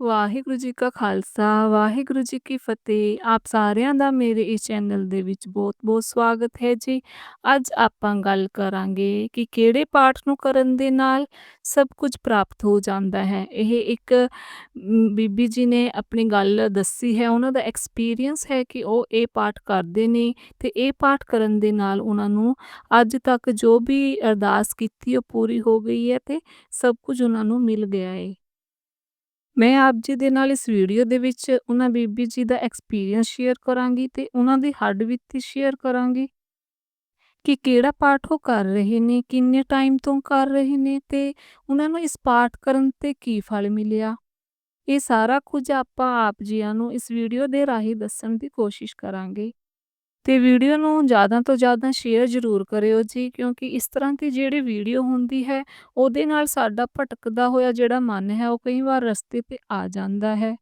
ਵਾਹਿਗੁਰੂ ਜੀ ਕਾ ਖਾਲਸਾ, ਵਾਹਿਗੁਰੂ ਜੀ ਕੀ ਫਤਿਹ। ਆਪ ਸਾਰਿਆਂ ਦਾ ਮੇਰੇ ਇਸ ਚੈਨਲ ਦੇ ਵਿੱਚ ਬਹੁਤ-ਬਹੁਤ ਸਵਾਗਤ ਹੈ ਜੀ। ਅੱਜ ਆਪਾਂ ਗੱਲ ਕਰਾਂਗੇ ਕਿ ਕਿਹੜੇ ਪਾਠ ਨੂੰ ਕਰਨ ਦੇ ਨਾਲ ਸਭ ਕੁਝ ਪ੍ਰਾਪਤ ਹੋ ਜਾਂਦਾ ਹੈ। ਇਹ ਇੱਕ ਬੀਬੀ ਜੀ ਨੇ ਆਪਣੀ ਗੱਲ ਦੱਸੀ ਹੈ। ਉਹਨਾਂ ਦਾ ਐਕਸਪੀਰੀਅੰਸ ਹੈ ਕਿ ਉਹ ਇਹ ਪਾਠ ਕਰਦੇ ਨੇ ਤੇ ਇਹ ਪਾਠ ਕਰਨ ਦੇ ਨਾਲ ਉਹਨਾਂ ਨੂੰ ਅੱਜ ਤੱਕ ਜੋ ਵੀ ਅਰਦਾਸ ਕੀਤੀ ਉਹ ਪੂਰੀ ਹੋ ਗਈ ਹੈ ਤੇ ਸਭ ਕੁਝ ਉਹਨਾਂ ਨੂੰ ਮਿਲ ਗਿਆ ਹੈ। ਮੈਂ ਆਪ ਜੀ ਦੇ ਨਾਲ ਇਸ ਵੀਡੀਓ ਦੇ ਵਿੱਚ ਉਹਨਾਂ ਬੀਬੀ ਜੀ ਦਾ ਐਕਸਪੀਰੀਅੰਸ ਸ਼ੇਅਰ ਕਰਾਂਗੀ ਤੇ ਉਹਨਾਂ ਦੀ ਹੱਡ ਬੀਤੀ ਸ਼ੇਅਰ ਕਰਾਂਗੀ ਕਿ ਕਿਹੜਾ ਪਾਠ ਉਹ ਕਰ ਰਹੇ ਨੇ, ਕਿੰਨੇ ਟਾਈਮ ਤੋਂ ਕਰ ਰਹੇ ਨੇ ਤੇ ਉਹਨਾਂ ਨੂੰ ਇਸ ਪਾਠ ਕਰਨ ਤੇ ਕੀ ਫਲ ਮਿਲਿਆ। ਇਹ ਸਾਰਾ ਕੁਝ ਆਪਾਂ ਆਪ ਜੀਆਂ ਨੂੰ ਇਸ ਵੀਡੀਓ ਦੇ ਰਾਹੀਂ ਦੱਸਣ ਦੀ ਕੋਸ਼ਿਸ਼ ਕਰਾਂਗੇ। ਤੇ ਵੀਡੀਓ ਨੂੰ ਜ਼ਿਆਦਾ ਤੋਂ ਜ਼ਿਆਦਾ ਸ਼ੇਅਰ ਜ਼ਰੂਰ ਕਰਿਓ ਜੀ, ਕਿਉਂਕਿ ਇਸ ਤਰ੍ਹਾਂ ਦੀ ਜਿਹੜੀ ਵੀਡੀਓ ਹੁੰਦੀ ਹੈ, ਉਹਦੇ ਨਾਲ ਸਾਡਾ ਭਟਕਦਾ ਹੋਇਆ ਜਿਹੜਾ ਮਨ ਹੈ, ਉਹ ਕਈ ਵਾਰ ਰਸਤੇ ਤੇ ਆ ਜਾਂਦਾ ਹੈ।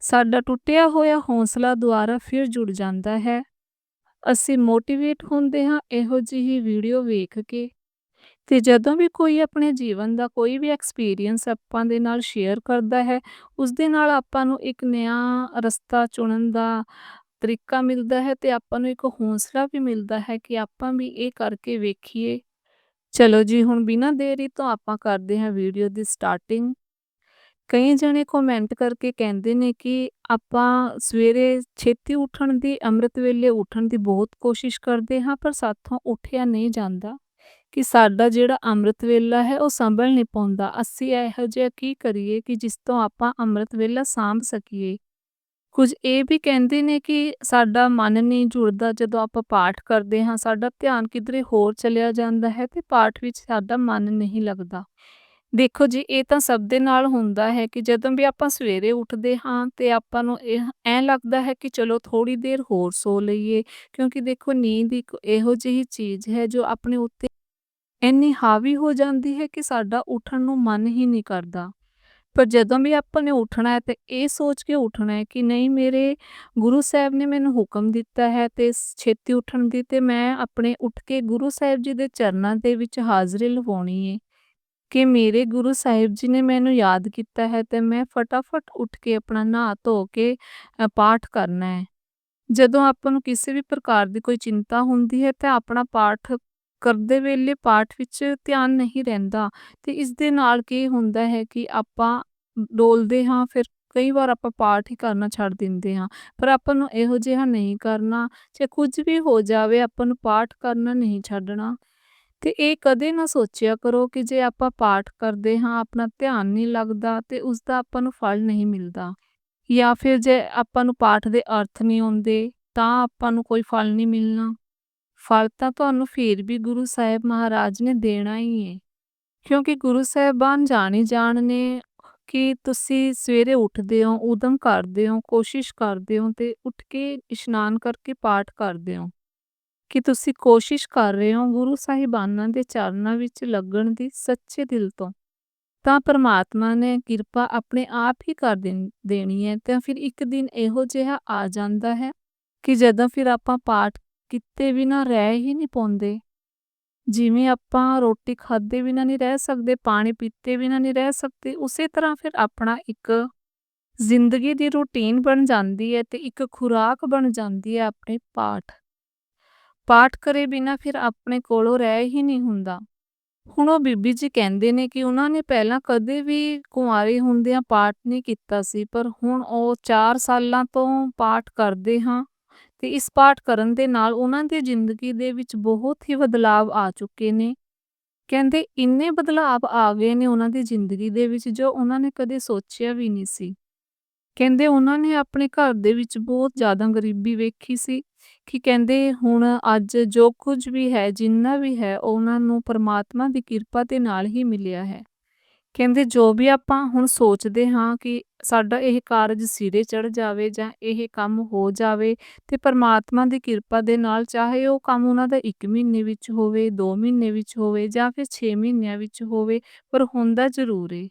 ਸਾਡਾ ਟੁੱਟਿਆ ਹੋਇਆ ਹੌਸਲਾ ਦੁਆਰਾ ਫਿਰ ਜੁੜ ਜਾਂਦਾ ਹੈ। ਅਸੀਂ ਮੋਟੀਵੇਟ ਹੁੰਦੇ ਹਾਂ ਇਹੋ ਜਿਹੀ ਵੀਡੀਓ ਵੇਖ ਕੇ। ਤੇ ਜਦੋਂ ਵੀ ਕੋਈ ਆਪਣੇ ਜੀਵਨ ਦਾ ਕੋਈ ਵੀ ਐਕਸਪੀਰੀਅੰਸ ਆਪਾਂ ਦੇ ਨਾਲ ਸ਼ੇਅਰ ਕਰਦਾ ਹੈ ਉਸ ਦੇ ਨਾਲ ਆਪਾਂ ਨੂੰ ਇੱਕ ਨਿਆ ਰਸਤਾ ਚੁਣਨ ਦਾ ਤਰੀਕਾ ਮਿਲਦਾ ਹੈ ਤੇ ਆਪਾਂ ਨੂੰ ਇੱਕ ਹੌਸਲਾ ਵੀ ਮਿਲਦਾ ਹੈ ਕਿ ਆਪਾਂ ਵੀ ਇਹ ਕਰਕੇ ਵੇਖੀਏ। ਚਲੋ ਜੀ, ਹੁਣ ਬਿਨਾਂ ਦੇਰੀ ਤੋਂ ਆਪਾਂ ਕਰਦੇ ਹਾਂ ਵੀਡੀਓ ਦੀ ਸਟਾਰਟਿੰਗ। ਕਈ ਜਣੇ ਕਮੈਂਟ ਕਰਕੇ ਕਹਿੰਦੇ ਨੇ ਕਿ ਆਪਾਂ ਸਵੇਰੇ ਛੇਤੀ ਉੱਠਣ ਦੀ, ਅੰਮ੍ਰਿਤ ਵੇਲੇ ਉੱਠਣ ਦੀ ਬਹੁਤ ਕੋਸ਼ਿਸ਼ ਕਰਦੇ ਹਾਂ, ਪਰ ਸਾਥੋਂ ਉੱਠਿਆ ਨਹੀਂ ਜਾਂਦਾ। ਕਿ ਸਾਡਾ ਜਿਹੜਾ ਅੰਮ੍ਰਿਤ ਵੇਲਾ ਹੈ, ਉਹ ਸੰਭਲ ਨਹੀਂ ਪਾਉਂਦਾ। ਅਸੀਂ ਇਹੋ ਜਿਹਾ ਕੀ ਕਰੀਏ ਕਿ ਜਿਸ ਤੋਂ ਆਪਾਂ ਅੰਮ੍ਰਿਤ ਵੇਲਾ ਸਾਂਭ ਸਕੀਏ? ਕੁਝ ਇਹ ਵੀ ਕਹਿੰਦੇ ਨੇ ਕਿ ਸਾਡਾ ਮਨ ਨਹੀਂ ਜੁੜਦਾ ਜਦੋਂ ਆਪਾਂ ਪਾਠ ਕਰਦੇ ਹਾਂ, ਸਾਡਾ ਧਿਆਨ ਕਿਧਰੇ ਹੋਰ ਚਲਿਆ ਜਾਂਦਾ ਹੈ ਤੇ ਪਾਠ ਵਿੱਚ ਸਾਡਾ ਮਨ ਨਹੀਂ ਲੱਗਦਾ। ਦੇਖੋ ਜੀ, ਇਹ ਤਾਂ ਸਭ ਦੇ ਨਾਲ ਹੁੰਦਾ ਹੈ ਕਿ ਜਦੋਂ ਵੀ ਆਪਾਂ ਸਵੇਰੇ ਉੱਠਦੇ ਹਾਂ ਤੇ ਆਪਾਂ ਨੂੰ ਇਹ ਐਂ ਲੱਗਦਾ ਹੈ ਕਿ ਚਲੋ ਥੋੜੀ ਦੇਰ ਹੋਰ ਸੋ ਲਈਏ, ਕਿਉਂਕਿ ਦੇਖੋ ਨੀਂਦ ਇੱਕ ਇਹੋ ਜਿਹੀ ਚੀਜ਼ ਹੈ ਜੋ ਆਪਣੇ ਉੱਤੇ ਇੰਨੀ ਹਾਵੀ ਹੋ ਜਾਂਦੀ ਹੈ ਕਿ ਸਾਡਾ ਉੱਠਣ ਨੂੰ ਮਨ ਹੀ ਨਹੀਂ ਕਰਦਾ। ਪਰ ਜਦੋਂ ਵੀ ਆਪਾਂ ਨੇ ਉੱਠਣਾ ਹੈ ਤੇ ਇਹ ਸੋਚ ਕੇ ਉੱਠਣਾ ਹੈ ਕਿ ਨਹੀਂ, ਮੇਰੇ ਗੁਰੂ ਸਾਹਿਬ ਨੇ ਮੈਨੂੰ ਹੁਕਮ ਦਿੱਤਾ ਹੈ ਤੇ ਛੇਤੀ ਉੱਠਣ ਦੀ ਤੇ ਮੈਂ ਆਪਣੇ ਉੱਠ ਕੇ ਗੁਰੂ ਸਾਹਿਬ ਜੀ ਦੇ ਚਰਨਾਂ ਦੇ ਵਿੱਚ ਹਾਜ਼ਰੀ ਲਵਾਉਣੀ ਹੈ ਕਿ ਮੇਰੇ ਗੁਰੂ ਸਾਹਿਬ ਜੀ ਨੇ ਮੈਨੂੰ ਯਾਦ ਕੀਤਾ ਹੈ ਤੇ ਮੈਂ ਫਟਾਫਟ ਉੱਠ ਕੇ ਆਪਣਾ ਨਹਾ ਧੋ ਕੇ ਪਾਠ ਕਰਨਾ ਹੈ। ਜਦੋਂ ਆਪਾਂ ਨੂੰ ਕਿਸੇ ਵੀ ਪ੍ਰਕਾਰ ਦੀ ਕੋਈ ਚਿੰਤਾ ਹੁੰਦੀ ਹੈ ਤਾਂ ਆਪਣਾ ਪਾਠ ਕਰਦੇ ਵੇਲੇ ਪਾਠ ਵਿੱਚ ਧਿਆਨ ਨਹੀਂ ਰਹਿੰਦਾ। ਤੇ ਇਸ ਦੇ ਨਾਲ ਕੀ ਹੁੰਦਾ ਹੈ ਕਿ ਆਪਾਂ ਡੋਲਦੇ ਹਾਂ, ਫਿਰ ਕਈ ਵਾਰ ਆਪਾਂ ਪਾਠ ਹੀ ਕਰਨਾ ਛੱਡ ਦਿੰਦੇ ਹਾਂ। ਪਰ ਆਪਾਂ ਨੂੰ ਇਹੋ ਜਿਹਾ ਨਹੀਂ ਕਰਨਾ। ਚਾਹੇ ਕੁਝ ਵੀ ਹੋ ਜਾਵੇ, ਆਪਾਂ ਨੂੰ ਪਾਠ ਕਰਨਾ ਨਹੀਂ ਛੱਡਣਾ। ਤੇ ਇਹ ਕਦੇ ਨਾ ਸੋਚਿਆ ਕਰੋ ਕਿ ਜੇ ਆਪਾਂ ਪਾਠ ਕਰਦੇ ਹਾਂ, ਆਪਣਾ ਧਿਆਨ ਨਹੀਂ ਲੱਗਦਾ ਤੇ ਉਸ ਦਾ ਆਪਾਂ ਨੂੰ ਫਲ ਨਹੀਂ ਮਿਲਦਾ। ਜਾਂ ਫਿਰ ਜੇ ਆਪਾਂ ਨੂੰ ਪਾਠ ਦੇ ਅਰਥ ਨਹੀਂ ਆਉਂਦੇ, ਤਾਂ ਆਪਾਂ ਨੂੰ ਕੋਈ ਫਲ ਨਹੀਂ ਮਿਲਣਾ। ਫਲ ਤਾਂ ਤੁਹਾਨੂੰ ਫੇਰ ਵੀ ਗੁਰੂ ਸਾਹਿਬ ਮਹਾਰਾਜ ਨੇ ਦੇਣਾ ਹੀ ਹੈ ਕਿਉਂਕਿ ਗੁਰੂ ਸਾਹਿਬਾਨ ਜਾਣੀ ਜਾਣ ਨੇ ਕਿ ਤੁਸੀਂ ਸਵੇਰੇ ਉੱਠਦੇ ਹੋ ਉਦਮ ਕਰਦੇ ਹੋ, ਕੋਸ਼ਿਸ਼ ਕਰਦੇ ਹੋ ਤੇ ਉੱਠ ਕੇ ਇਸ਼ਨਾਨ ਕਰਕੇ ਪਾਠ ਕਰਦੇ ਹੋ। ਕਿ ਤੁਸੀਂ ਕੋਸ਼ਿਸ਼ ਕਰ ਰਹੇ ਹੋ ਗੁਰੂ ਸਾਹਿਬਾਨਾਂ ਦੇ ਚਰਨਾਂ ਵਿੱਚ ਲੱਗਣ ਦੀ ਸੱਚੇ ਦਿਲ ਤੋਂ। ਤਾਂ ਪਰਮਾਤਮਾ ਨੇ ਕਿਰਪਾ ਆਪਣੇ ਆਪ ਹੀ ਕਰ ਦੇਣੀ ਹੈ ਤਾਂ ਫਿਰ ਇੱਕ ਦਿਨ ਇਹੋ ਜਿਹਾ ਆ ਜਾਂਦਾ ਹੈ ਕਿ ਜਦੋਂ ਫਿਰ ਆਪਾਂ ਪਾਠ ਕਿਤੇ ਵੀ ਰਹਿ ਹੀ ਨਹੀਂ ਪਾਉਂਦੇ। ਜਿਵੇਂ ਆਪਾਂ ਰੋਟੀ ਖਾਦੇ ਬਿਨਾ ਨਹੀਂ ਰਹਿ ਸਕਦੇ, ਪਾਣੀ ਪੀਤੇ ਬਿਨਾ ਨਹੀਂ ਰਹਿ ਸਕਦੇ, ਉਸੇ ਤਰ੍ਹਾਂ ਫਿਰ ਆਪਣਾ ਇੱਕ ਜ਼ਿੰਦਗੀ ਦੀ ਰੂਟੀਨ ਬਣ ਜਾਂਦੀ ਹੈ ਤੇ ਇੱਕ ਖੁਰਾਕ ਬਣ ਜਾਂਦੀ ਹੈ ਆਪਣੇ ਪਾਠ। ਪਾਠ ਕਰੇ ਬਿਨਾ ਫਿਰ ਆਪਣੇ ਕੋਲੋਂ ਰਹਿ ਹੀ ਨਹੀਂ ਹੁੰਦਾ। ਹੁਣ ਉਹ ਬੀਬੀ ਜੀ ਕਹਿੰਦੇ ਨੇ ਕਿ ਉਹਨਾਂ ਨੇ ਪਹਿਲਾਂ ਕਦੇ ਵੀ ਕੁਆਰੇ ਹੁੰਦਿਆਂ ਪਾਠ ਨਹੀਂ ਕੀਤਾ ਸੀ, ਪਰ ਹੁਣ ਉਹ 4 ਸਾਲਾਂ ਤੋਂ ਪਾਠ ਕਰਦੇ ਹਾਂ। ਤੇ ਇਸ ਪਾਠ ਕਰਨ ਦੇ ਨਾਲ ਉਹਨਾਂ ਦੀ ਜ਼ਿੰਦਗੀ ਦੇ ਵਿੱਚ ਬਹੁਤ ਹੀ ਬਦਲਾਵ ਆ ਚੁੱਕੇ ਨੇ। ਕਹਿੰਦੇ ਇੰਨੇ ਬਦਲਾਵ ਆ ਗਏ ਨੇ ਉਹਨਾਂ ਦੀ ਜ਼ਿੰਦਗੀ ਦੇ ਵਿੱਚ ਜੋ ਉਹਨਾਂ ਨੇ ਕਦੇ ਸੋਚਿਆ ਵੀ ਨਹੀਂ ਸੀ। ਕਹਿੰਦੇ ਉਹਨਾਂ ਨੇ ਆਪਣੇ ਘਰ ਦੇ ਵਿੱਚ ਬਹੁਤ ਜ਼ਿਆਦਾ ਗਰੀਬੀ ਵੇਖੀ ਸੀ ਕਿ ਕਹਿੰਦੇ ਹੁਣ ਅੱਜ ਜੋ ਕੁਝ ਵੀ ਹੈ, ਜਿੰਨਾ ਵੀ ਹੈ, ਉਹਨਾਂ ਨੂੰ ਪਰਮਾਤਮਾ ਦੀ ਕਿਰਪਾ ਦੇ ਨਾਲ ਹੀ ਮਿਲਿਆ ਹੈ। ਕਹਿੰਦੇ ਜੋ ਵੀ ਆਪਾਂ ਹੁਣ ਸੋਚਦੇ ਹਾਂ ਕਿ ਸਾਡਾ ਇਹ ਕਾਰਜ ਸਿਰੇ ਚੜ ਜਾਵੇ ਜਾਂ ਇਹ ਕੰਮ ਹੋ ਜਾਵੇ ਤੇ ਪਰਮਾਤਮਾ ਦੀ ਕਿਰਪਾ ਦੇ ਨਾਲ ਚਾਹੇ ਉਹ ਕੰਮ ਉਹਨਾਂ ਦਾ 1 ਮਹੀਨੇ ਵਿੱਚ ਹੋਵੇ 2 ਮਹੀਨੇ ਵਿੱਚ ਹੋਵੇ ਜਾਂ ਫਿਰ 6 ਮਹੀਨਿਆਂ ਵਿੱਚ ਹੋਵੇ, ਪਰ ਹੁੰਦਾ ਜ਼ਰੂਰ ਏ।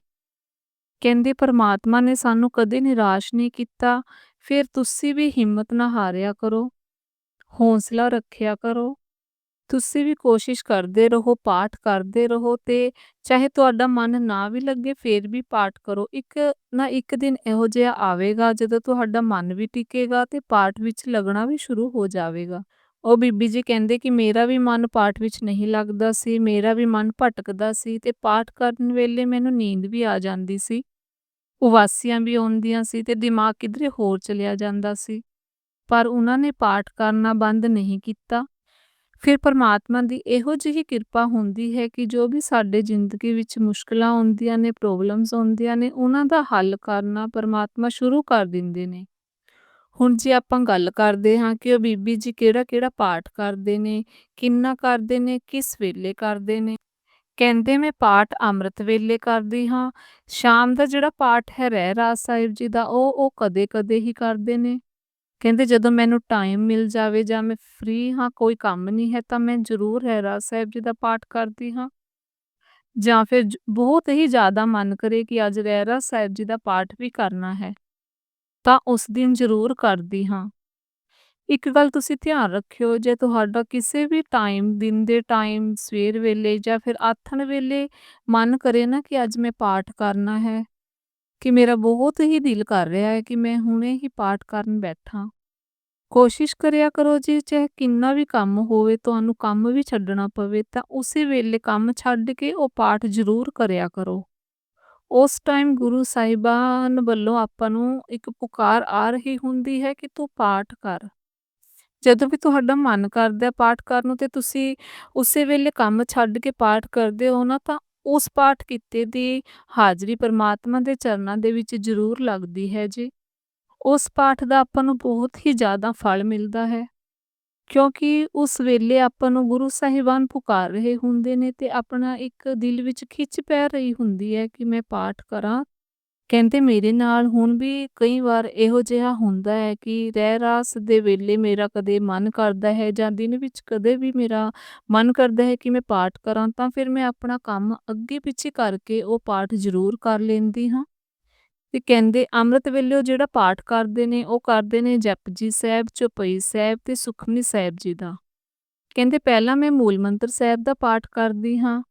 ਕਹਿੰਦੇ ਪਰਮਾਤਮਾ ਨੇ ਸਾਨੂੰ ਕਦੇ ਨਿਰਾਸ਼ ਨਹੀਂ ਕੀਤਾ, ਫਿਰ ਤੁਸੀਂ ਵੀ ਹਿੰਮਤ ਨਾ ਹਾਰਿਆ ਕਰੋ, ਹੌਸਲਾ ਰੱਖਿਆ ਕਰੋ। ਤੁਸੀਂ ਵੀ ਕੋਸ਼ਿਸ਼ ਕਰਦੇ ਰਹੋ, ਪਾਠ ਕਰਦੇ ਰਹੋ ਤੇ ਚਾਹੇ ਤੁਹਾਡਾ ਮਨ ਨਾ ਵੀ ਲੱਗੇ ਫੇਰ ਵੀ ਪਾਠ ਕਰੋ। ਇੱਕ ਨਾ ਇੱਕ ਦਿਨ ਇਹੋ ਜਿਹਾ ਆਵੇਗਾ ਜਦੋਂ ਤੁਹਾਡਾ ਮਨ ਵੀ ਟਿਕੇਗਾ ਤੇ ਪਾਠ ਵਿੱਚ ਲੱਗਣਾ ਵੀ ਸ਼ੁਰੂ ਹੋ ਜਾਵੇਗਾ। ਉਹ ਬੀਬੀ ਜੀ ਕਹਿੰਦੇ ਕਿ ਮੇਰਾ ਵੀ ਮਨ ਪਾਠ ਵਿੱਚ ਨਹੀਂ ਲੱਗਦਾ ਸੀ, ਮੇਰਾ ਵੀ ਮਨ ਭਟਕਦਾ ਸੀ ਤੇ ਪਾਠ ਕਰਨ ਵੇਲੇ ਮੈਨੂੰ ਨੀਂਦ ਵੀ ਆ ਜਾਂਦੀ ਸੀ। ਉਵਾਸੀਆਂ ਵੀ ਆਉਂਦੀਆਂ ਸੀ ਤੇ ਦਿਮਾਗ ਕਿਧਰੇ ਹੋਰ ਚਲਿਆ ਜਾਂਦਾ ਸੀ। ਪਰ ਉਹਨਾਂ ਨੇ ਪਾਠ ਕਰਨਾ ਬੰਦ ਨਹੀਂ ਕੀਤਾ। ਫਿਰ ਪਰਮਾਤਮਾ ਦੀ ਇਹੋ ਜਿਹੀ ਕਿਰਪਾ ਹੁੰਦੀ ਹੈ ਕਿ ਜੋ ਵੀ ਸਾਡੇ ਜ਼ਿੰਦਗੀ ਵਿੱਚ ਮੁਸ਼ਕਲਾਂ ਆਉਂਦੀਆਂ ਨੇ, ਪ੍ਰੋਬਲਮਸ ਆਉਂਦੀਆਂ ਨੇ, ਉਹਨਾਂ ਦਾ ਹੱਲ ਕਰਨਾ ਪਰਮਾਤਮਾ ਸ਼ੁਰੂ ਕਰ ਦਿੰਦੇ ਨੇ। ਹੁਣ ਜੇ ਆਪਾਂ ਗੱਲ ਕਰਦੇ ਹਾਂ ਕਿ ਉਹ ਬੀਬੀ ਜੀ ਕਿਹੜਾ-ਕਿਹੜਾ ਪਾਠ ਕਰਦੇ ਨੇ, ਕਿੰਨਾ ਕਰਦੇ ਨੇ, ਕਿਸ ਵੇਲੇ ਕਰਦੇ ਨੇ। ਕਹਿੰਦੇ ਮੈਂ ਪਾਠ ਅੰਮ੍ਰਿਤ ਵੇਲੇ ਕਰਦੀ ਹਾਂ। ਸ਼ਾਮ ਦਾ ਜਿਹੜਾ ਪਾਠ ਹੈ ਰਹਿ ਰਹਿਰਾਸ ਸਾਹਿਬ ਜੀ ਦਾ ਉਹ ਉਹ ਕਦੇ-ਕਦੇ ਹੀ ਕਰਦੇ ਨੇ। ਕਹਿੰਦੇ ਜਦੋਂ ਮੈਨੂੰ ਟਾਈਮ ਮਿਲ ਜਾਵੇ ਜਾਂ ਮੈਂ ਫ੍ਰੀ ਹਾਂ, ਕੋਈ ਕੰਮ ਨਹੀਂ ਹੈ ਤਾਂ ਮੈਂ ਜ਼ਰੂਰ ਰਹਿਰਾਸ ਸਾਹਿਬ ਜੀ ਦਾ ਪਾਠ ਕਰਦੀ ਹਾਂ। ਜਾਂ ਫਿਰ ਬਹੁਤ ਹੀ ਜ਼ਿਆਦਾ ਮਨ ਕਰੇ ਕਿ ਅੱਜ ਰਹਿਰਾਸ ਸਾਹਿਬ ਜੀ ਦਾ ਪਾਠ ਵੀ ਕਰਨਾ ਹੈ ਤਾਂ ਉਸ ਦਿਨ ਜ਼ਰੂਰ ਕਰਦੀ ਹਾਂ। ਇੱਕ ਗੱਲ ਤੁਸੀਂ ਧਿਆਨ ਰੱਖਿਓ ਜੇ ਤੁਹਾਡਾ ਕਿਸੇ ਵੀ ਟਾਈਮ ਦਿਨ ਦੇ ਟਾਈਮ ਸਵੇਰ ਵੇਲੇ ਜਾਂ ਫਿਰ ਆਥਣ ਵੇਲੇ ਮਨ ਕਰੇ ਨਾ ਕਿ ਅੱਜ ਮੈਂ ਪਾਠ ਕਰਨਾ ਹੈ ਕਿ ਮੇਰਾ ਬਹੁਤ ਹੀ ਦਿਲ ਕਰ ਰਿਹਾ ਹੈ ਕਿ ਮੈਂ ਹੁਣੇ ਹੀ ਪਾਠ ਕਰਨ ਬੈਠਾਂ। ਕੋਸ਼ਿਸ਼ ਕਰਿਆ ਕਰੋ ਜੀ, ਚਾਹੇ ਕਿੰਨਾ ਵੀ ਕੰਮ ਹੋਵੇ, ਤੁਹਾਨੂੰ ਕੰਮ ਵੀ ਛੱਡਣਾ ਪਵੇ, ਤਾਂ ਉਸੇ ਵੇਲੇ ਕੰਮ ਛੱਡ ਕੇ ਉਹ ਪਾਠ ਜ਼ਰੂਰ ਕਰਿਆ ਕਰੋ। ਉਸ ਟਾਈਮ ਗੁਰੂ ਸਾਹਿਬਾਨ ਵੱਲੋਂ ਆਪਾਂ ਨੂੰ ਇੱਕ ਪੁਕਾਰ ਆ ਰਹੀ ਹੁੰਦੀ ਹੈ ਕਿ ਤੂੰ ਪਾਠ ਕਰ। ਜਦੋਂ ਵੀ ਤੁਹਾਡਾ ਮਨ ਕਰਦਾ ਪਾਠ ਕਰਨ ਨੂੰ ਤੇ ਤੁਸੀਂ ਉਸੇ ਵੇਲੇ ਕੰਮ ਛੱਡ ਕੇ ਪਾਠ ਕਰਦੇ ਹੋ ਨਾ, ਤਾਂ ਉਸ ਪਾਠ ਕੀਤੇ ਦੀ ਹਾਜ਼ਰੀ ਪਰਮਾਤਮਾ ਦੇ ਚਰਨਾਂ ਦੇ ਵਿੱਚ ਜ਼ਰੂਰ ਲੱਗਦੀ ਹੈ ਜੀ। ਉਸ ਪਾਠ ਦਾ ਆਪਾਂ ਨੂੰ ਬਹੁਤ ਹੀ ਜ਼ਿਆਦਾ ਫਲ ਮਿਲਦਾ ਹੈ। ਕਿਉਂਕਿ ਉਸ ਵੇਲੇ ਆਪਾਂ ਨੂੰ ਗੁਰੂ ਸਾਹਿਬਾਨ ਪੁਕਾਰ ਰਹੇ ਹੁੰਦੇ ਨੇ ਤੇ ਆਪਣਾ ਇੱਕ ਦਿਲ ਵਿੱਚ ਖਿੱਚ ਪੈ ਰਹੀ ਹੁੰਦੀ ਹੈ ਕਿ ਮੈਂ ਪਾਠ ਕਰਾਂ। ਕਹਿੰਦੇ ਮੇਰੇ ਨਾਲ ਹੁਣ ਵੀ ਕਈ ਵਾਰ ਇਹੋ ਜਿਹਾ ਹੁੰਦਾ ਹੈ ਕਿ ਰਹਿ ਰਹਿਰਾਸ ਦੇ ਵੇਲੇ ਮੇਰਾ ਕਦੇ ਮਨ ਕਰਦਾ ਹੈ ਜਾਂ ਦਿਨ ਵਿੱਚ ਕਦੇ ਵੀ ਮੇਰਾ ਮਨ ਕਰਦਾ ਹੈ ਕਿ ਮੈਂ ਪਾਠ ਕਰਾਂ ਤਾਂ ਫਿਰ ਮੈਂ ਆਪਣਾ ਕੰਮ ਅੱਗੇ ਪਿੱਛੇ ਕਰਕੇ ਉਹ ਪਾਠ ਜ਼ਰੂਰ ਕਰ ਲੈਂਦੀ ਹਾਂ। ਤੇ ਕਹਿੰਦੇ ਅੰਮ੍ਰਿਤ ਵੇਲੇ ਉਹ ਜਿਹੜਾ ਪਾਠ ਕਰਦੇ ਨੇ ਉਹ ਕਰਦੇ ਨੇ ਜਪਜੀ ਸਾਹਿਬ, ਚੌਪਈ ਸਾਹਿਬ ਤੇ ਸੁਖਮਨੀ ਸਾਹਿਬ ਜੀ ਦਾ। ਕਹਿੰਦੇ ਪਹਿਲਾਂ ਮੈਂ ਮੂਲ ਮੰਤਰ ਸਾਹਿਬ ਦਾ ਪਾਠ ਕਰਦੀ ਹਾਂ।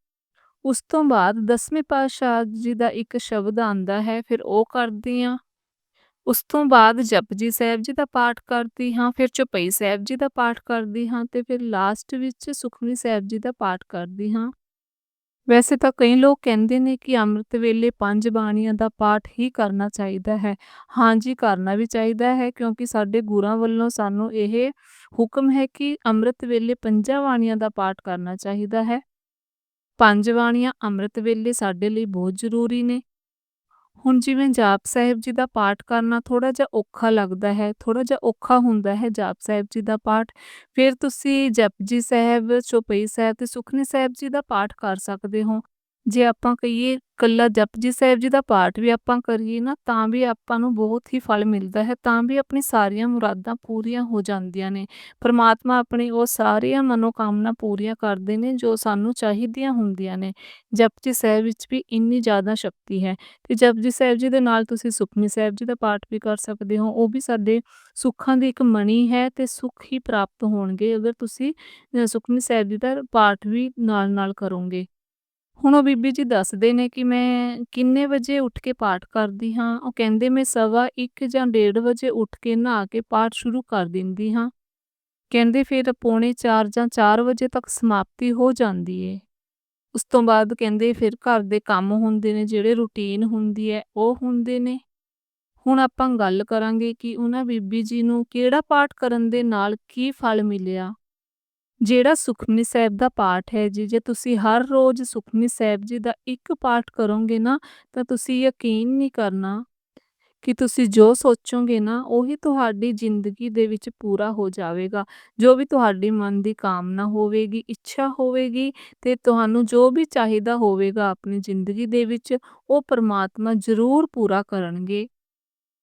ਉਸ ਤੋਂ ਬਾਅਦ ਦਸਵੇਂ ਪਾਤਸ਼ਾਹ ਜੀ ਦਾ ਇੱਕ ਸ਼ਬਦ ਆਉਂਦਾ ਹੈ ਫਿਰ ਉਹ ਕਰਦੀ ਹਾਂ। ਉਸ ਤੋਂ ਬਾਅਦ ਜਪਜੀ ਸਾਹਿਬ ਜੀ ਦਾ ਪਾਠ ਕਰਦੀ ਹਾਂ, ਫਿਰ ਚੁਪਈ ਸਾਹਿਬ ਜੀ ਦਾ ਪਾਠ ਕਰਦੀ ਹਾਂ ਤੇ ਫਿਰ ਲਾਸਟ ਵਿੱਚ ਸੁਖਮਨੀ ਸਾਹਿਬ ਜੀ ਦਾ ਪਾਠ ਕਰਦੀ ਹਾਂ। ਵੈਸੇ ਤਾਂ ਕਈ ਲੋਕ ਕਹਿੰਦੇ ਨੇ ਕਿ ਅੰਮ੍ਰਿਤ ਵੇਲੇ ਪੰਜ ਬਾਣੀਆਂ ਦਾ ਪਾਠ ਹੀ ਕਰਨਾ ਚਾਹੀਦਾ ਹੈ। ਹਾਂਜੀ ਕਰਨਾ ਵੀ ਚਾਹੀਦਾ ਹੈ ਕਿਉਂਕਿ ਸਾਡੇ ਗੁਰਾਂ ਵੱਲੋਂ ਸਾਨੂੰ ਇਹ ਹੁਕਮ ਹੈ ਕਿ ਅੰਮ੍ਰਿਤ ਵੇਲੇ ਪੰਜਾਂ ਬਾਣੀਆਂ ਦਾ ਪਾਠ ਕਰਨਾ ਚਾਹੀਦਾ ਹੈ। ਪੰਜ ਬਾਣੀਆਂ ਅੰਮ੍ਰਿਤ ਵੇਲੇ ਸਾਡੇ ਲਈ ਬਹੁਤ ਜ਼ਰੂਰੀ ਨੇ। ਹੁਣ ਜਿਵੇਂ ਜਾਪ ਸਾਹਿਬ ਜੀ ਦਾ ਪਾਠ ਕਰਨਾ ਥੋੜਾ ਜਿਹਾ ਔਖਾ ਲੱਗਦਾ ਹੈ, ਥੋੜਾ ਜਿਹਾ ਔਖਾ ਹੁੰਦਾ ਹੈ ਜਾਪ ਸਾਹਿਬ ਜੀ ਦਾ ਪਾਠ। ਫਿਰ ਤੁਸੀਂ ਜਪਜੀ ਸਾਹਿਬ, ਚੌਪਈ ਸਾਹਿਬ ਤੇ ਸੁਖਨੀ ਸਾਹਿਬ ਜੀ ਦਾ ਪਾਠ ਕਰ ਸਕਦੇ ਹੋ। ਜੇ ਆਪਾਂ ਕਹੀਏ ਕੱਲਾ ਜਪਜੀ ਸਾਹਿਬ ਜੀ ਦਾ ਪਾਠ ਵੀ ਆਪਾਂ ਕਰੀਏ ਨਾ ਤਾਂ ਵੀ ਆਪਾਂ ਨੂੰ ਬਹੁਤ ਹੀ ਫਲ ਮਿਲਦਾ ਹੈ, ਤਾਂ ਵੀ ਆਪਣੀ ਸਾਰੀਆਂ ਮੁਰਾਦਾਂ ਪੂਰੀਆਂ ਹੋ ਜਾਂਦੀਆਂ ਨੇ। ਪਰਮਾਤਮਾ ਆਪਣੀ ਉਹ ਸਾਰੀਆਂ ਮਨੋਕਾਮਨਾ ਪੂਰੀਆਂ ਕਰਦੇ ਨੇ ਜੋ ਸਾਨੂੰ ਚਾਹੀਦੀਆਂ ਹੁੰਦੀਆਂ ਨੇ। ਜਪਜੀ ਸਾਹਿਬ ਵਿੱਚ ਵੀ ਇੰਨੀ ਜ਼ਿਆਦਾ ਸ਼ਕਤੀ ਹੈ ਤੇ ਜਪਜੀ ਸਾਹਿਬ ਜੀ ਦੇ ਨਾਲ ਤੁਸੀਂ ਸੁਖਮਨੀ ਸਾਹਿਬ ਜੀ ਦਾ ਪਾਠ ਵੀ ਕਰ ਸਕਦੇ ਹੋ। ਉਹ ਵੀ ਸਾਡੇ ਸੁੱਖਾਂ ਦੀ ਇੱਕ ਮਣੀ ਹੈ ਤੇ ਸੁੱਖ ਹੀ ਪ੍ਰਾਪਤ ਹੋਣਗੇ ਅਗਰ ਤੁਸੀਂ ਸੁਖਮਨੀ ਸਾਹਿਬ ਜੀ ਦਾ ਪਾਠ ਵੀ ਨਾਲ-ਨਾਲ ਕਰੋਗੇ। ਹੁਣ ਉਹ ਬੀਬੀ ਜੀ ਦੱਸਦੇ ਨੇ ਕਿ ਮੈਂ ਕਿੰਨੇ ਵਜੇ ਉੱਠ ਕੇ ਪਾਠ ਕਰਦੀ ਹਾਂ। ਉਹ ਕਹਿੰਦੇ ਮੈਂ ਸਵਾ 1 ਜਾਂ 1:30 ਵਜੇ ਉੱਠ ਕੇ ਨਹਾ ਕੇ ਪਾਠ ਸ਼ੁਰੂ ਕਰ ਦਿੰਦੀ ਹਾਂ। ਕਹਿੰਦੇ ਫਿਰ ਪੌਣੇ 4 ਜਾਂ 4 ਵਜੇ ਤੱਕ ਸਮਾਪਤੀ ਹੋ ਜਾਂਦੀ ਏ। ਉਸ ਤੋਂ ਬਾਅਦ ਕਹਿੰਦੇ ਫਿਰ ਘਰ ਦੇ ਕੰਮ ਹੁੰਦੇ ਨੇ, ਜਿਹੜੇ ਰੂਟੀਨ ਹੁੰਦੀ ਹੈ ਉਹ ਹੁੰਦੇ ਨੇ। ਹੁਣ ਆਪਾਂ ਗੱਲ ਕਰਾਂਗੇ ਕਿ ਉਹਨਾਂ ਬੀਬੀ ਜੀ ਨੂੰ ਕਿਹੜਾ ਪਾਠ ਕਰਨ ਦੇ ਨਾਲ ਕੀ ਫਲ ਮਿਲਿਆ। ਜਿਹੜਾ ਸੁਖਮਨੀ ਸਾਹਿਬ ਦਾ ਪਾਠ ਹੈ ਜੀ ਜੇ ਤੁਸੀਂ ਹਰ ਰੋਜ਼ ਸੁਖਮਨੀ ਸਾਹਿਬ ਜੀ ਦਾ ਇੱਕ ਪਾਠ ਕਰੋਗੇ ਨਾ ਤਾਂ ਤੁਸੀਂ ਯਕੀਨ ਨਹੀਂ ਕਰਨਾ ਕਿ ਤੁਸੀਂ ਜੋ ਸੋਚੋਗੇ ਨਾ ਉਹੀ ਤੁਹਾਡੀ ਜ਼ਿੰਦਗੀ ਦੇ ਵਿੱਚ ਪੂਰਾ ਹੋ ਜਾਵੇਗਾ। ਜੋ ਵੀ ਤੁਹਾਡੀ ਮਨ ਦੀ ਕਾਮਨਾ ਹੋਵੇਗੀ, ਇੱਛਾ ਹੋਵੇਗੀ ਤੇ ਤੁਹਾਨੂੰ ਜੋ ਵੀ ਚਾਹੀਦਾ ਹੋਵੇਗਾ ਆਪਣੀ ਜ਼ਿੰਦਗੀ ਦੇ ਵਿੱਚ ਉਹ ਪਰਮਾਤਮਾ ਜ਼ਰੂਰ ਪੂਰਾ ਕਰਨਗੇ।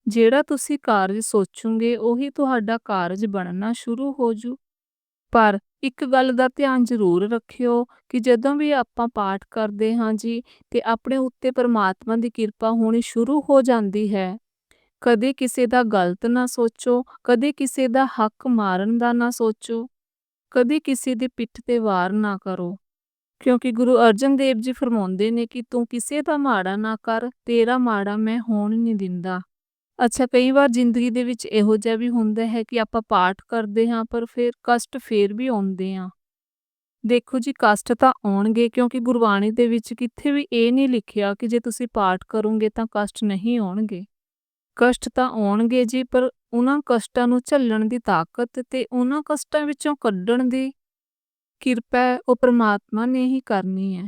ਜਿਹੜਾ ਤੁਸੀਂ ਕਾਰਜ ਸੋਚੋਗੇ ਉਹੀ ਤੁਹਾਡਾ ਕਾਰਜ ਬਣਨਾ ਸ਼ੁਰੂ ਹੋ ਜੂ। ਪਰ ਇੱਕ ਗੱਲ ਦਾ ਧਿਆਨ ਜ਼ਰੂਰ ਰੱਖਿਓ ਕਿ ਜਦੋਂ ਵੀ ਆਪਾਂ ਪਾਠ ਕਰਦੇ ਹਾਂ ਜੀ ਤੇ ਆਪਣੇ ਉੱਤੇ ਪਰਮਾਤਮਾ ਦੀ ਕਿਰਪਾ ਹੋਣੀ ਸ਼ੁਰੂ ਹੋ ਜਾਂਦੀ ਹੈ। ਕਦੇ ਕਿਸੇ ਦਾ ਗਲਤ ਨਾ ਸੋਚੋ, ਕਦੇ ਕਿਸੇ ਦਾ ਹੱਕ ਮਾਰਨ ਦਾ ਨਾ ਸੋਚੋ। ਕਦੇ ਕਿਸੇ ਦੀ ਪਿੱਠ ਤੇ ਵਾਰ ਨਾ ਕਰੋ ਕਿਉਂਕਿ ਗੁਰੂ ਅਰਜਨ ਦੇਵ ਜੀ ਫਰਮਾਉਂਦੇ ਨੇ ਕਿ ਤੂੰ ਕਿਸੇ ਦਾ ਮਾੜਾ ਨਾ ਕਰ ਤੇਰਾ ਮਾੜਾ ਮੈਂ ਹੋਣ ਨਹੀਂ ਦਿੰਦਾ ਅੱਛਾ, ਕਈ ਵਾਰ ਜ਼ਿੰਦਗੀ ਦੇ ਵਿੱਚ ਇਹੋ ਜਿਹਾ ਵੀ ਹੁੰਦਾ ਹੈ ਕਿ ਆਪਾਂ ਪਾਠ ਕਰਦੇ ਹਾਂ, ਪਰ ਫਿਰ ਕਸ਼ਟ ਫੇਰ ਵੀ ਆਉਂਦੇ ਆ। ਦੇਖੋ ਜੀ, ਕਸ਼ਟ ਤਾਂ ਆਉਣਗੇ ਕਿਉਂਕਿ ਗੁਰਬਾਣੀ ਦੇ ਵਿੱਚ ਕਿੱਥੇ ਵੀ ਇਹ ਨਹੀਂ ਲਿਖਿਆ ਕਿ ਜੇ ਤੁਸੀਂ ਪਾਠ ਕਰੋਗੇ ਤਾਂ ਕਸ਼ਟ ਨਹੀਂ ਆਉਣਗੇ। ਕਸ਼ਟ ਤਾਂ ਆਉਣਗੇ ਜੀ, ਪਰ ਉਹਨਾਂ ਕਸ਼ਟਾਂ ਨੂੰ ਝੱਲਣ ਦੀ ਤਾਕਤ ਤੇ ਉਹਨਾਂ ਕਸ਼ਟਾਂ ਵਿੱਚੋਂ ਕੱਢਣ ਦੀ ਕਿਰਪਾ ਉਹ ਪ੍ਰਮਾਤਮਾ ਨੇ ਹੀ ਕਰਨੀ ਹੈ।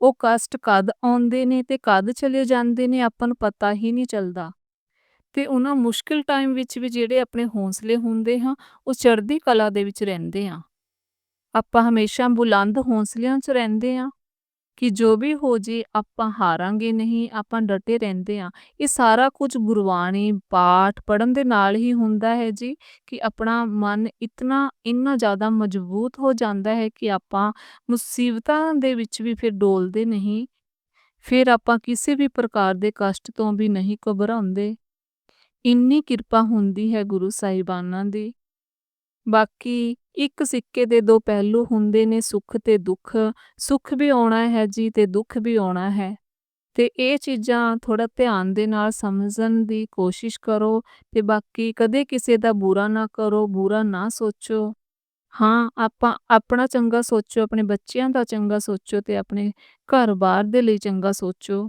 ਉਹ ਕਸ਼ਟ ਕਦ ਆਉਂਦੇ ਨੇ ਤੇ ਕਦ ਚਲੇ ਜਾਂਦੇ ਨੇ, ਆਪਾਂ ਨੂੰ ਪਤਾ ਹੀ ਨਹੀਂ ਚੱਲਦਾ। ਤੇ ਉਹਨਾਂ ਮੁਸ਼ਕਿਲ ਟਾਈਮ ਵਿੱਚ ਵੀ ਜਿਹੜੇ ਆਪਣੇ ਹੌਸਲੇ ਹੁੰਦੇ ਹਾਂ, ਉਹ ਚੜ੍ਹਦੀ ਕਲਾ ਦੇ ਵਿੱਚ ਰਹਿੰਦੇ ਆ ਆਪਾਂ ਹਮੇਸ਼ਾ ਬੁਲੰਦ ਹੌਸਲਿਆਂ 'ਚ ਰਹਿੰਦੇ ਆ ਕਿ ਜੋ ਵੀ ਹੋ ਜੇ, ਆਪਾਂ ਹਾਰਾਂਗੇ ਨਹੀਂ, ਆਪਾਂ ਡਟੇ ਰਹਿੰਦੇ ਆ ਇਹ ਸਾਰਾ ਕੁਝ ਗੁਰਬਾਣੀ, ਪਾਠ ਪੜਨ ਦੇ ਨਾਲ ਹੀ ਹੁੰਦਾ ਹੈ ਜੀ ਕਿ ਆਪਣਾ ਮਨ ਇਤਨਾ, ਇੰਨਾ ਜ਼ਿਆਦਾ ਮਜ਼ਬੂਤ ਹੋ ਜਾਂਦਾ ਹੈ ਕਿ ਆਪਾਂ ਮੁਸੀਬਤਾਂ ਦੇ ਵਿੱਚ ਵੀ ਫਿਰ ਡੋਲਦੇ ਨਹੀਂ। ਫਿਰ ਆਪਾਂ ਕਿਸੇ ਵੀ ਪ੍ਰਕਾਰ ਦੇ ਕਸ਼ਟ ਤੋਂ ਵੀ ਨਹੀਂ ਘਬਰਾਉਂਦੇ। ਇੰਨੀ ਕਿਰਪਾ ਹੁੰਦੀ ਹੈ ਗੁਰੂ ਸਾਹਿਬਾਨਾਂ ਦੀ। ਬਾਕੀ ਇੱਕ ਸਿੱਕੇ ਦੇ ਦੋ ਪਹਿਲੂ ਹੁੰਦੇ ਨੇ ਸੁੱਖ ਤੇ ਦੁੱਖ। ਸੁੱਖ ਵੀ ਆਉਣਾ ਹੈ ਜੀ ਤੇ ਦੁੱਖ ਵੀ ਆਉਣਾ ਹੈ। ਤੇ ਇਹ ਚੀਜ਼ਾਂ ਥੋੜਾ ਧਿਆਨ ਦੇ ਨਾਲ ਸਮਝਣ ਦੀ ਕੋਸ਼ਿਸ਼ ਕਰੋ ਤੇ ਬਾਕੀ ਕਦੇ ਕਿਸੇ ਦਾ ਬੁਰਾ ਨਾ ਕਰੋ, ਬੁਰਾ ਨਾ ਸੋਚੋ। ਹਾਂ, ਆਪਾਂ ਆਪਣਾ ਚੰਗਾ ਸੋਚੋ, ਆਪਣੇ ਬੱਚਿਆਂ ਦਾ ਚੰਗਾ ਸੋਚੋ ਤੇ ਆਪਣੇ ਘਰ-ਬਾਰ ਦੇ ਲਈ ਚੰਗਾ ਸੋਚੋ।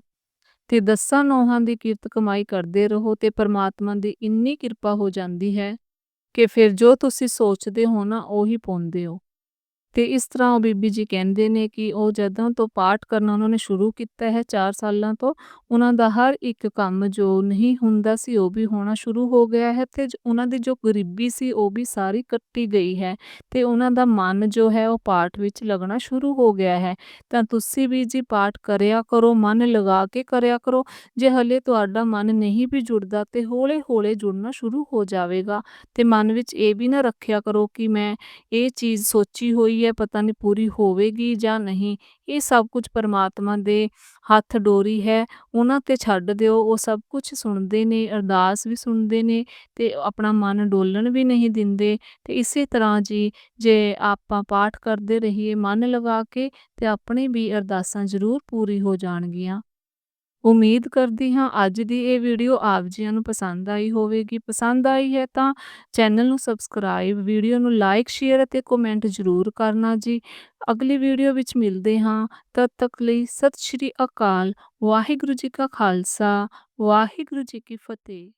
ਤੇ ਦਸਾਂ ਨੌਹਾਂ ਦੀ ਕਿਰਤ ਕਮਾਈ ਕਰਦੇ ਰਹੋ ਤੇ ਪਰਮਾਤਮਾ ਦੀ ਇੰਨੀ ਕਿਰਪਾ ਹੋ ਜਾਂਦੀ ਹੈ ਕਿ ਫਿਰ ਜੋ ਤੁਸੀਂ ਸੋਚਦੇ ਹੋ ਨਾ, ਉਹੀ ਪਾਉਂਦੇ ਹੋ ਤੇ ਇਸ ਤਰ੍ਹਾਂ ਉਹ ਬੀਬੀ ਜੀ ਕਹਿੰਦੇ ਨੇ ਕਿ ਉਹ ਜਦੋਂ ਤੋਂ ਪਾਠ ਕਰਨਾ ਉਹਨਾਂ ਨੇ ਸ਼ੁਰੂ ਕੀਤਾ ਹੈ 4 ਸਾਲਾਂ ਤੋਂ, ਉਹਨਾਂ ਦਾ ਹਰ ਇੱਕ ਕੰਮ ਜੋ ਨਹੀਂ ਹੁੰਦਾ ਸੀ ਉਹ ਵੀ ਹੋਣਾ ਸ਼ੁਰੂ ਹੋ ਗਿਆ ਹੈ ਤੇ ਉਹਨਾਂ ਦੀ ਜੋ ਗਰੀਬੀ ਸੀ ਉਹ ਵੀ ਸਾਰੀ ਕੱਟੀ ਗਈ ਹੈ ਤੇ ਉਹਨਾਂ ਦਾ ਮਨ ਜੋ ਹੈ ਉਹ ਪਾਠ ਵਿੱਚ ਲੱਗਣਾ ਸ਼ੁਰੂ ਹੋ ਗਿਆ ਹੈ। ਤਾਂ ਤੁਸੀਂ ਵੀ ਜੀ ਪਾਠ ਕਰਿਆ ਕਰੋ, ਮਨ ਲਗਾ ਕੇ ਕਰਿਆ ਕਰੋ, ਜੇ ਹਲੇ ਤੁਹਾਡਾ ਮਨ ਨਹੀਂ ਵੀ ਜੁੜਦਾ ਤੇ ਹੌਲੇ-ਹੌਲੇ ਜੁੜਨਾ ਸ਼ੁਰੂ ਹੋ ਜਾਵੇਗਾ। ਤੇ ਮਨ ਵਿੱਚ ਇਹ ਵੀ ਨਾ ਰੱਖਿਆ ਕਰੋ ਕਿ ਮੈਂ ਇਹ ਚੀਜ਼ ਸੋਚੀ ਹੋਈ ਹੈ, ਪਤਾ ਨਹੀਂ ਪੂਰੀ ਹੋਵੇਗੀ ਜਾਂ ਨਹੀਂ। ਇਹ ਸਭ ਕੁਝ ਪਰਮਾਤਮਾ ਦੇ ਹੱਥ ਡੋਰੀ ਹੈ। ਉਹਨਾਂ ਤੇ ਛੱਡ ਦਿਓ, ਉਹ ਸਭ ਕੁਝ ਸੁਣਦੇ ਨੇ, ਅਰਦਾਸ ਵੀ ਸੁਣਦੇ ਨੇ ਤੇ ਆਪਣਾ ਮਨ ਡੋਲਣ ਵੀ ਨਹੀਂ ਦਿੰਦੇ। ਤੇ ਇਸੇ ਤਰ੍ਹਾਂ ਜੀ, ਜੇ ਆਪਾਂ ਪਾਠ ਕਰਦੇ ਰਹੀਏ ਮਨ ਲਗਾ ਕੇ ਤੇ ਆਪਣੇ ਵੀ ਅਰਦਾਸਾਂ ਜ਼ਰੂਰ ਪੂਰੀ ਹੋ ਜਾਣਗੀਆਂ। ਉਮੀਦ ਕਰਦੀ ਹਾਂ ਅੱਜ ਦੀ ਇਹ ਵੀਡੀਓ ਆਪ ਜੀਆਂ ਨੂੰ ਪਸੰਦ ਆਈ ਹੋਵੇਗੀ। ਪਸੰਦ ਆਈ ਹੈ ਤਾਂ ਚੈਨਲ ਨੂੰ ਸਬਸਕ੍ਰਾਈਬ, ਵੀਡੀਓ ਨੂੰ ਲਾਈਕ, ਸ਼ੇਅਰ ਅਤੇ ਕਮੈਂਟ ਜ਼ਰੂਰ ਕਰਨਾ ਜੀ। ਅਗਲੀ ਵੀਡੀਓ ਵਿੱਚ ਮਿਲਦੇ ਹਾਂ। ਤਦ ਤੱਕ ਲਈ ਸਤਿ ਸ਼੍ਰੀ ਅਕਾਲ। ਵਾਹਿਗੁਰੂ ਜੀ ਕਾ ਖਾਲਸਾ। ਵਾਹਿਗੁਰੂ ਜੀ ਕੀ ਫਤਿਹ।